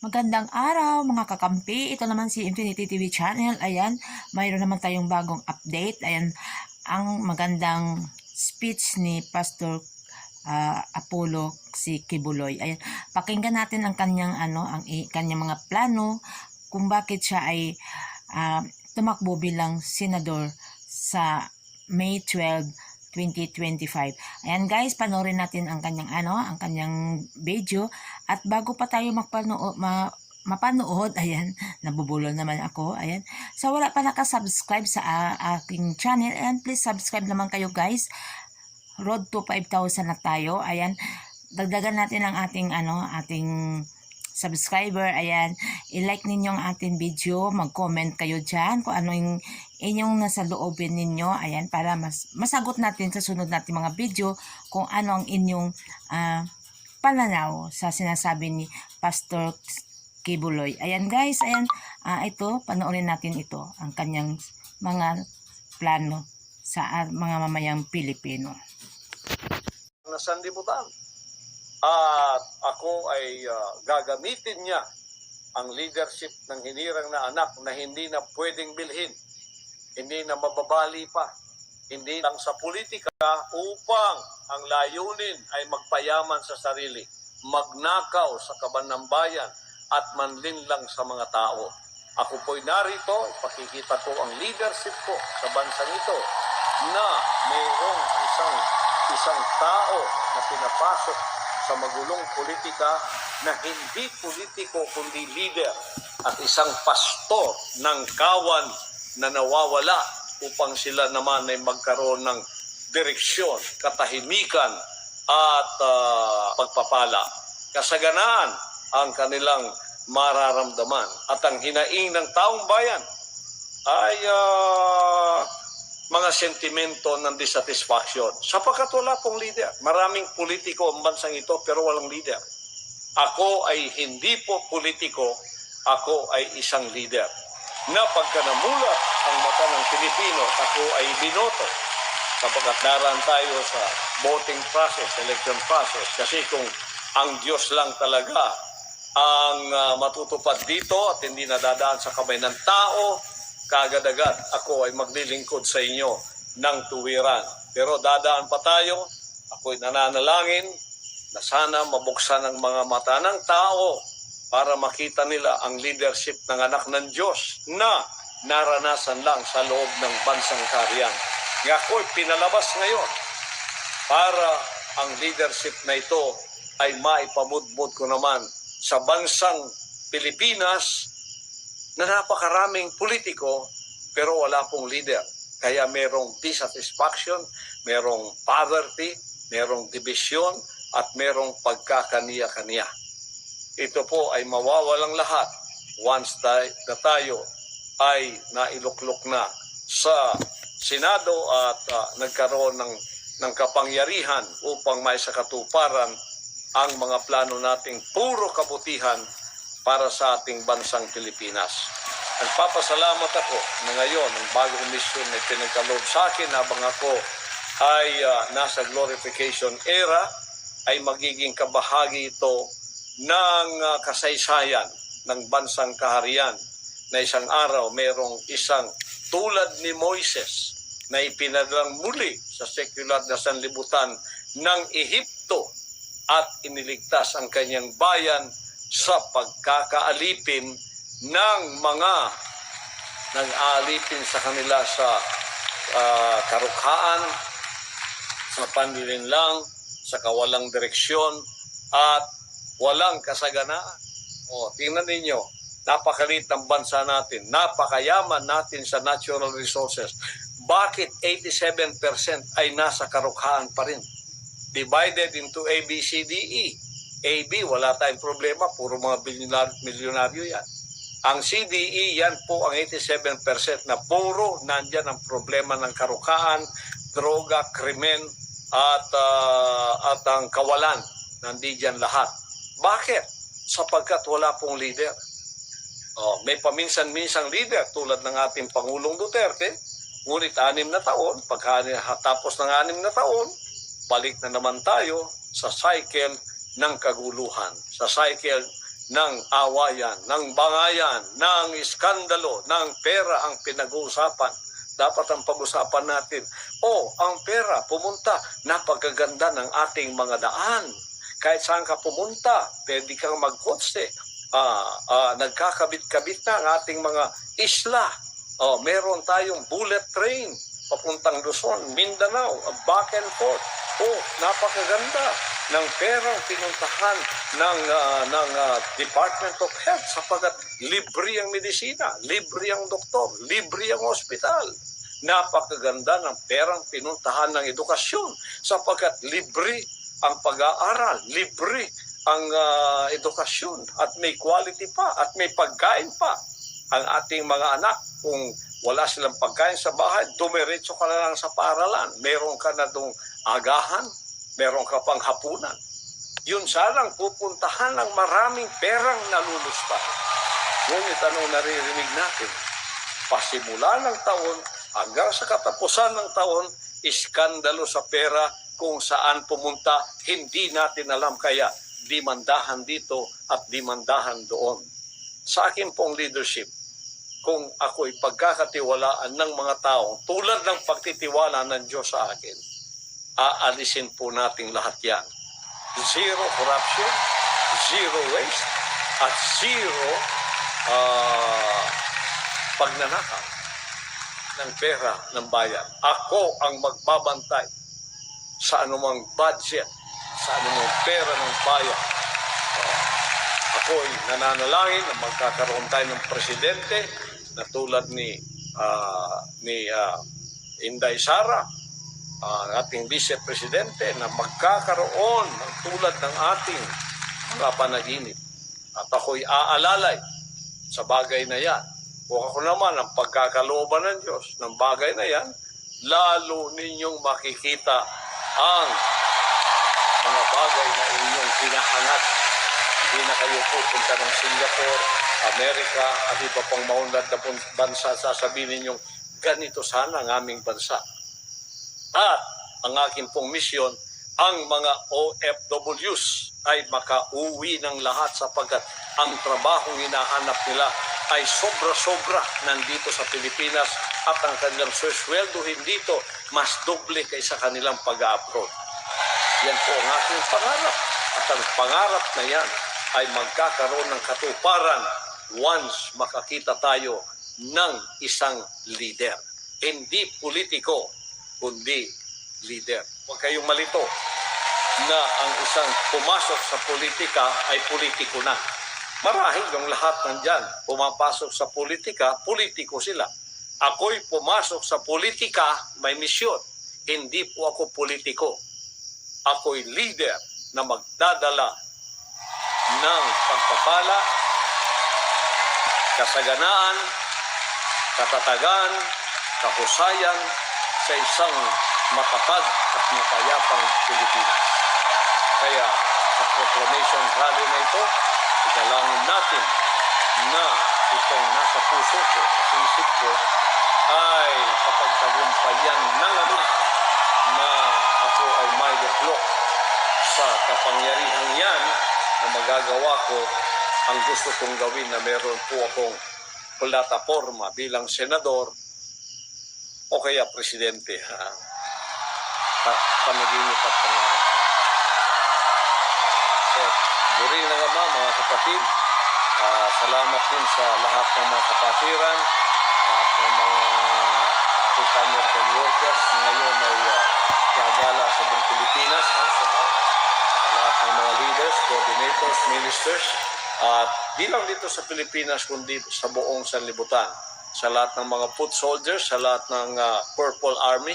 Magandang araw mga kakampi. Ito naman si Infinity TV Channel. Ayan, mayroon naman tayong bagong update. Ayan, ang magandang speech ni Pastor ah, Apollo si Kibuloy. Ayan, pakinggan natin ang kanyang ano, ang kanyang mga plano kung bakit siya ay ah, tumakbo bilang senador sa May 12 2025. Ayan guys, panoorin natin ang kanyang ano, ang kanyang video at bago pa tayo magpanood ma, mapanood, ayan, nabubulol naman ako, ayan. So wala pa nakasubscribe sa ah, aking channel, and please subscribe naman kayo guys. Road to 5,000 na tayo, ayan. Dagdagan natin ang ating ano, ating subscriber, ayan. I-like ninyo ang ating video, mag-comment kayo dyan kung ano yung inyong nasa loobin ninyo, ayan, para mas masagot natin sa sunod natin mga video kung ano ang inyong ah, pananaw sa sinasabi ni Pastor Kibuloy. Ayan guys, ayan, ah, ito, panoorin natin ito, ang kanyang mga plano sa ah, mga mamayang Pilipino. na sanlibutan. At ako ay ah, gagamitin niya ang leadership ng hinirang na anak na hindi na pwedeng bilhin, hindi na mababali pa, hindi lang sa politika upang ang layunin ay magpayaman sa sarili, magnakaw sa kaban ng bayan at manlinlang sa mga tao. Ako po'y narito, pakikita ko ang leadership ko sa bansang ito na mayroong isang isang tao na pinapasok sa magulong politika na hindi politiko kundi leader at isang pastor ng kawan na nawawala upang sila naman ay magkaroon ng direksyon, katahimikan at ah, pagpapala. Kasaganaan ang kanilang mararamdaman at ang hinaing ng taong bayan ay ah, mga sentimento ng dissatisfaction. Sapagkat wala pong leader. Maraming politiko ang bansang ito pero walang leader. Ako ay hindi po politiko, ako ay isang leader. Na pagka namulat ang mata ng Pilipino, ako ay binoto. Sapagkat daraan tayo sa voting process, election process. Kasi kung ang Diyos lang talaga ang ah, matutupad dito at hindi nadadaan sa kamay ng tao, kagad-agad ako ay maglilingkod sa inyo ng tuwiran. Pero dadaan pa tayo, ako'y nananalangin na sana mabuksan ang mga mata ng tao para makita nila ang leadership ng anak ng Diyos na naranasan lang sa loob ng bansang kaharian. Nga ako'y pinalabas ngayon para ang leadership na ito ay maipamudmud ko naman sa bansang Pilipinas na napakaraming politiko pero wala pong leader. Kaya merong dissatisfaction, merong poverty, merong division, at merong pagkakaniya-kaniya. Ito po ay mawawalang lahat once tayo, na tayo ay nailuklok na sa Senado at ah, nagkaroon ng, ng kapangyarihan upang may sa katuparan ang mga plano nating puro kabutihan para sa ating bansang Pilipinas. Nagpapasalamat ako na ngayon ang bagong mission na pinagkaloob sa akin habang ako ay ah, nasa glorification era ay magiging kabahagi ito ng ah, kasaysayan ng bansang kaharian na isang araw mayroong isang tulad ni Moises na ipinadalang muli sa sekular na sanlibutan ng Ehipto at iniligtas ang kanyang bayan sa pagkakaalipin ng mga nag-aalipin sa kanila sa ah, karukhaan, sa panlilinlang, sa kawalang direksyon, at walang kasaganaan. O, tingnan ninyo, napakalit ng bansa natin, napakayaman natin sa natural resources. Bakit 87% ay nasa karukhaan pa rin? Divided into A, B, C, D, E. A, B, wala tayong problema. Puro mga milyonaryo yan. Ang CDE, yan po ang 87% na puro nandyan ang problema ng karukaan, droga, krimen, at, ah, at ang kawalan. Nandiyan lahat. Bakit? Sapagkat wala pong leader. Oh, may paminsan-minsang leader tulad ng ating Pangulong Duterte. Ngunit anim na taon, pagkatapos ng anim na taon, balik na naman tayo sa cycle ng kaguluhan, sa cycle ng awayan, ng bangayan, ng iskandalo, ng pera ang pinag-uusapan. Dapat ang pag-usapan natin, oh, ang pera, pumunta, napagaganda ng ating mga daan. Kahit saan ka pumunta, pwede kang magkotse. Ah, ah, nagkakabit-kabit na ang ating mga isla. Oh, meron tayong bullet train papuntang Luzon, Mindanao, back and forth. Oh, napakaganda ng perang pinuntahan ng ah, ng ah, Department of Health sapagat libre ang medisina, libre ang doktor, libre ang ospital. Napakaganda ng perang pinuntahan ng edukasyon sapagkat libre ang pag-aaral, libre ang ah, edukasyon at may quality pa at may pagkain pa ang ating mga anak kung wala silang pagkain sa bahay, dumiretso ka na lang sa paaralan. Meron ka na dong agahan, meron ka pang hapunan. Yun sanang pupuntahan ng maraming perang nalulustahan. Ngunit anong naririnig natin? Pasimula ng taon hanggang sa katapusan ng taon, iskandalo sa pera kung saan pumunta, hindi natin alam kaya dimandahan dito at dimandahan doon. Sa akin pong leadership, kung ako'y pagkakatiwalaan ng mga tao tulad ng pagtitiwala ng Diyos sa akin, aalisin po natin lahat yan. Zero corruption, zero waste, at zero ah, pagnanakaw ng pera ng bayan. Ako ang magbabantay sa anumang budget, sa anumang pera ng bayan. Ah, ako'y nananalangin na magkakaroon tayo ng presidente na tulad ni ah, ni ah, Inday Sara, ang ating vice-presidente na magkakaroon ng tulad ng ating mga panaginip. At ako'y aalalay sa bagay na yan. Kung ako naman ang pagkakalooban ng Diyos ng bagay na yan, lalo ninyong makikita ang mga bagay na inyong pinahangat. Hindi na kayo pupunta ng Singapore, Amerika, at iba pang maunlad na bansa. Sasabihin ninyong, ganito sana ang aming bansa. At ang aking pong misyon, ang mga OFWs ay makauwi ng lahat sapagkat ang trabahong hinahanap nila ay sobra-sobra nandito sa Pilipinas at ang kanilang sweldohin dito mas doble kaysa kanilang pag-abroad. Yan po ang aking pangarap. At ang pangarap na yan ay magkakaroon ng katuparan once makakita tayo ng isang leader. Hindi politiko, kundi leader. Huwag kayong malito na ang isang pumasok sa politika ay politiko na. Marahil yung lahat nandyan, pumapasok sa politika, politiko sila. Ako'y pumasok sa politika, may misyon. Hindi po ako politiko. Ako'y leader na magdadala ng pagpapala, kasaganaan, katatagan, kahusayan sa isang matatag at mapayapang Pilipinas. Kaya sa proclamation rally na ito, idalangin natin na itong nasa puso ko, sa isip ko, ay kapagtagumpayan ng Ama na ako ay may luklok sa kapangyarihan yan na magagawa ko ang gusto kong gawin na meron po akong plataforma bilang senador o kaya presidente. Ha? Pa- panaginip at pangarap. So, buri na nga mga kapatid, ah, salamat din sa lahat ng mga kapatiran, lahat ng mga full-time workers na ngayon ay uh, gagala sa buong Pilipinas, also sa lahat ng mga leaders, coordinators, ministers, at di lang dito sa Pilipinas, kundi sa buong sanlibutan. Sa lahat ng mga foot soldiers, sa lahat ng ah, Purple Army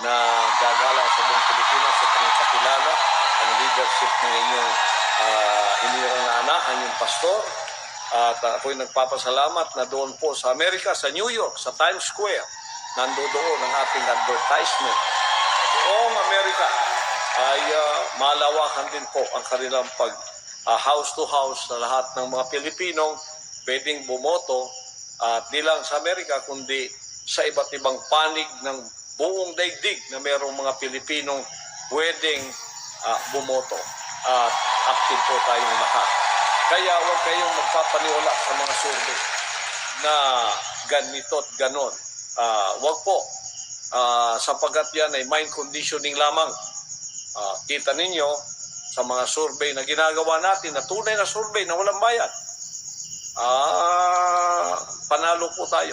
na gagala sa buong Pilipinas sa pinagkakilala ang leadership ng inyong uh, inirang na anak, ang inyong pastor. At uh, ako'y nagpapasalamat na doon po sa Amerika, sa New York, sa Times Square, nando doon ang ating advertisement. Buong Amerika ay uh, malawakan din po ang kanilang pag uh, house to house sa lahat ng mga Pilipinong pwedeng bumoto at di lang sa Amerika kundi sa iba't ibang panig ng buong daigdig na mayroong mga Pilipinong pwedeng ah, bumoto at active po tayong lahat. Kaya huwag kayong magpapaniwala sa mga survey na ganito't ganon. Ah, wag po. Ah, sapagkat yan ay mind conditioning lamang. Ah, kita ninyo sa mga survey na ginagawa natin na tunay na survey na walang bayad. Ah, panalo po tayo.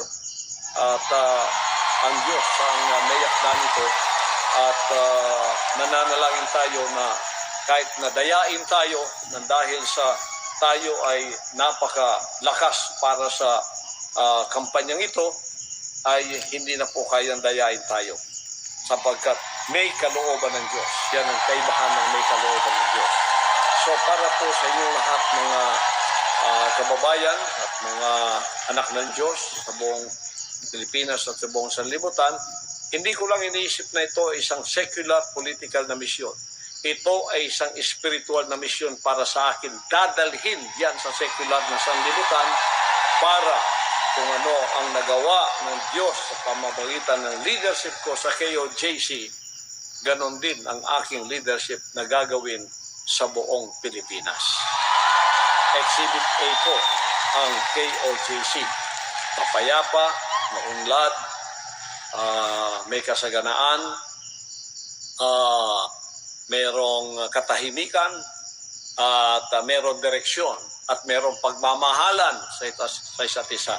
At ah, ang Diyos ang uh, nayak na nito at ah, nananalangin tayo na kahit nadayain tayo na dahil sa tayo ay napakalakas para sa ah, kampanyang ito ay hindi na po kayang dayain tayo sapagkat may kalooban ng Diyos. Yan ang kaibahan ng may kalooban ng Diyos. So para po sa inyong lahat mga ah, kababayan mga anak ng Diyos sa buong Pilipinas at sa buong sanlibutan, hindi ko lang iniisip na ito isang secular political na misyon. Ito ay isang spiritual na misyon para sa akin. Dadalhin yan sa secular na sanlibutan para kung ano ang nagawa ng Diyos sa pamamagitan ng leadership ko sa KOJC, ganon din ang aking leadership na gagawin sa buong Pilipinas. Exhibit A po ang KOJC. Papayapa, maunlad, ah, may kasaganaan, ah, merong katahimikan, at ah, merong direksyon, at merong pagmamahalan sa, ita- sa isa't isa.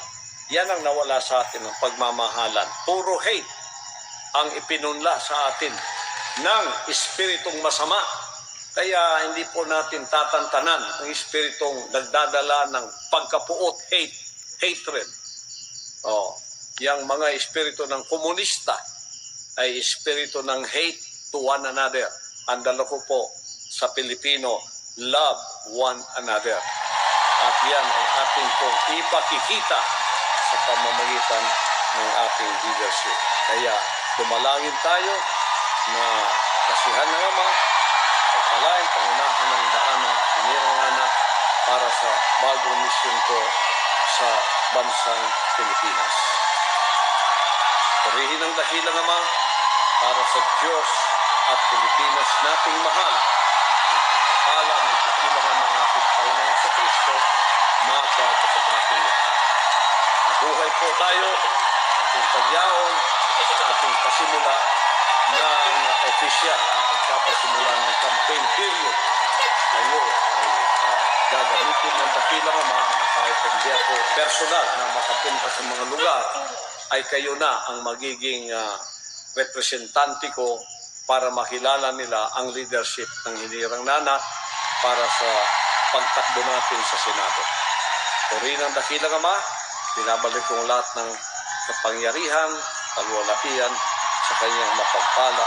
Yan ang nawala sa atin ng pagmamahalan. Puro hate ang ipinunla sa atin ng espiritong masama. Kaya hindi po natin tatantanan ang espiritong nagdadala ng pagkapuot, hate, hatred. Oh, yang mga espiritu ng komunista ay espiritu ng hate to one another. Ang dala ko po sa Pilipino, love one another. At yan ang ating pong ipakikita sa pamamagitan ng ating leadership. Kaya tumalangin tayo na kasihan ng Ama ay palain pangunahan ng daan ng inirang anak para sa bagong misyon ko sa bansang Pilipinas. Purihin ang dakilang Ama para sa Diyos at Pilipinas nating mahal. Pala ng dakilang Ama ng ating Panginoon sa Kristo, mapag sa ating lahat. Mabuhay po tayo, ating pagyaon, sa ating pasimula ng official, pagpapasimula ng campaign period. Kayo ay ah, gagamitin ng dakilang ama na kahit hindi ako personal na makapunta sa mga lugar, ay kayo na ang magiging ah, representante ko para makilala nila ang leadership ng hinirang nanak para sa pagtakbo natin sa Senado. Purihin ang dakilang ama, binabalik kong lahat ng kapangyarihan, kaluwalhatian sa kanyang mapagpala